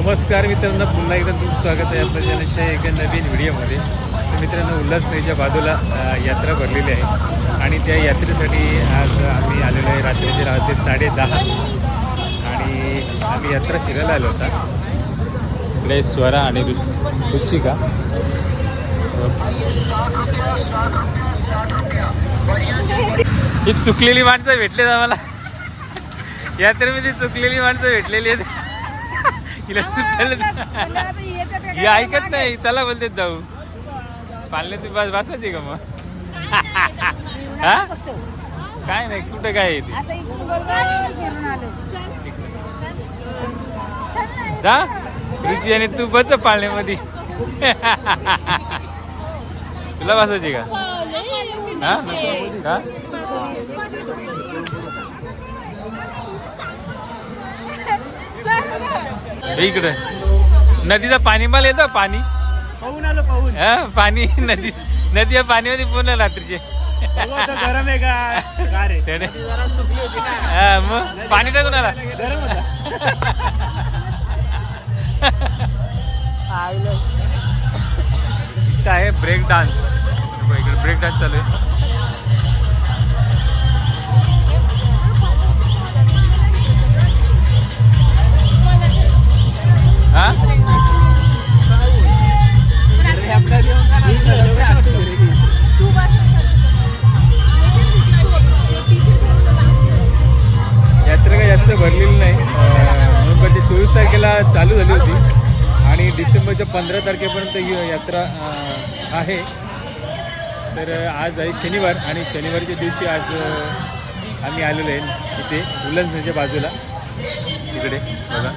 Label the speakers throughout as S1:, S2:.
S1: नमस्कार मित्रांनो पुन्हा एकदा तुमचं स्वागत आहे आपल्या चॅनलच्या एका नवीन व्हिडिओमध्ये. तर मित्रांनो उल्हासनगरच्या बाजूला यात्रा भरलेली आहे. आणि त्या यात्रेसाठी आज आम्ही आलेलो आहे रात्रीचे राहते साडे दहा. आणि आम्ही यात्रा फिरायला आलो होता. इकडे स्वरा आणि रु रुचिका. ही चुकलेली माणसं भेटलेत आम्हाला. यात्रेमध्ये चुकलेली माणसं भेटलेली आहेत. हिला चला ही ऐकत नाही. चला बोलते जाऊ. पाळणे तू बस बसायची का मग? हा? काय नाही कुठं काय आहे ते? जा. रुची आणि तू बच पाळण्यामध्ये तुला बसायची का? हा? इकडे. नदीचा पाणी मला येतं पाणी.
S2: पाहून आलो पाहून.
S1: हा पाणी नदी नदी या पाणीमध्ये पूर्ण रात्रीचे.
S2: गरम आहे का? का रे
S1: तेवढे.
S2: जरा सुकली होती ना.
S1: हा मग पाणी टाकून आला.
S2: गरम होता.
S1: इथं आहे ब्रेक डान्स. इकडे ब्रेक डान्स चालू आहे. भरलेली नाही. अं, नोव्हेंबरच्या चोवीस तारखेला चालू झाली होती. आणि डिसेंबरच्या पंधरा तारखेपर्यंत ही यात्रा आहे. तर आज आहे शनिवार आणि शनिवारच्या दिवशी आज आम्ही आलेलो आहे इथे उल्हासनगरच्या बाजूला. तिकडे बघा.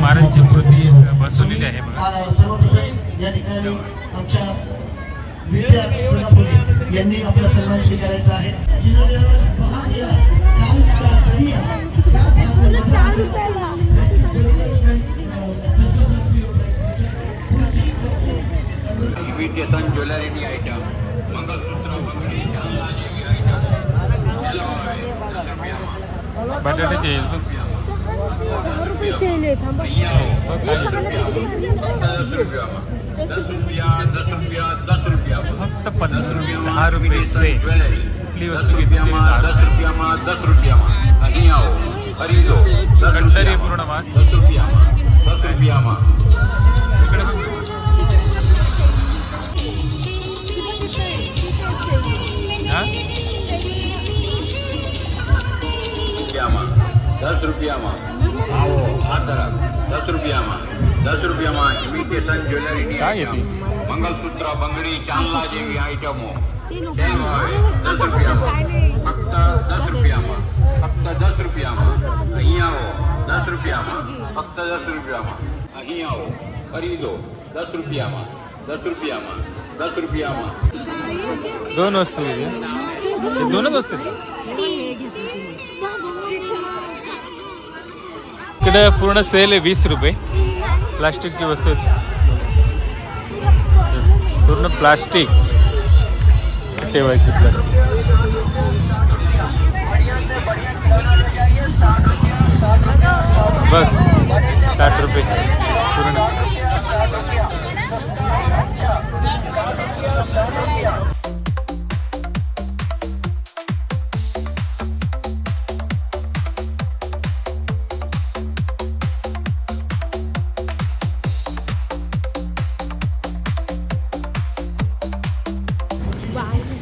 S1: महाराजांची मूर्ती बसवलेली आहे बघा.
S3: आ, सर्वप्रथम या ठिकाणी आमच्या विद्या यांनी आपला सन्मान स्वीकारायचा आहे.
S4: इमिटेशन ज्वेलरी आयटम मंगलसूत्र बंगडी चांदला जेवी आयटम
S1: बटाट्याचे
S4: पैसे थांबा
S1: फक्त पन्नास दहा रुपये कुठली वस्तू घेतली
S4: दस रुपयामा दस रुपयामा अरे गंडरी पूर्ण
S1: मास
S4: રૂપિયામાં આવો આ તરફ દસ રૂપિયામાં દસ રૂપિયામાં ઇમિટેશન જ્વેલરીની
S1: काय
S4: આઈટમ
S1: येते
S4: મંગલસૂત્ર બંગડી ચાંદલા જેવી આઈટમો કેમ આવે દસ રૂપિયામાં ફક્ત દસ રૂપિયામાં ફક્ત દસ રૂપિયામાં અહીં આવો દસ રૂપિયામાં ફક્ત દસ રૂપિયામાં અહીં આવો ખરીદો દસ રૂપિયામાં દસ રૂપિયામાં દસ રૂપિયામાં
S1: दोन वस्तू आहे हे दोनच वस्तू आहेत? इकडे पूर्ण सेल आहे वीस रुपये. प्लास्टिकची वस्तू. पूर्ण प्लास्टिक. ठेवायची प्लास्टिक. बघ साठ रुपये. पूर्ण.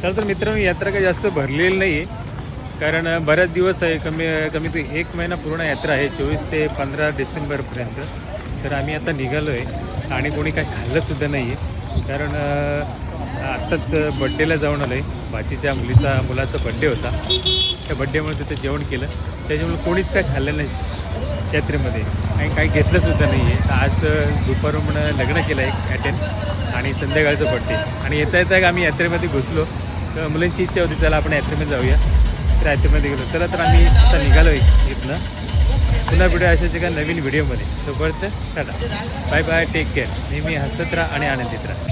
S1: चल तर मित्रांनो यात्रा काही जास्त भरलेली नाही आहे कारण बऱ्याच दिवस आहे कमी कमीत एक महिना पूर्ण यात्रा आहे चोवीस ते पंधरा डिसेंबरपर्यंत तर आम्ही आता निघालो आहे आणि कोणी काही खाल्लंसुद्धा नाही आहे कारण आत्ताच बड्डेला जाऊन आलो आहे बाचीच्या मुलीचा मुलाचा बड्डे होता. त्या बड्डेमुळे तिथे जेवण केलं. त्याच्यामुळे कोणीच काय खाल्लं नाही यात्रेमध्ये. आणि काही घेतलंसुद्धा नाही आहे आज दुपारून म्हणून लग्न केलं एक अटेंड आणि संध्याकाळचं पडते आणि येता येता आम्ही यात्रेमध्ये घुसलो. तर मुलींची इच्छा होती चला आपण यात्रेमध्ये जाऊया. तर यात्रेमध्ये गेलो. चला तर आम्ही आता निघालो इथनं. पुन्हा व्हिडिओ अशाच एका नवीन व्हिडिओमध्ये. तोपर्यंत ta ta. Bye bye take care नेहमी हसत राहा आणि आनंदित राहा.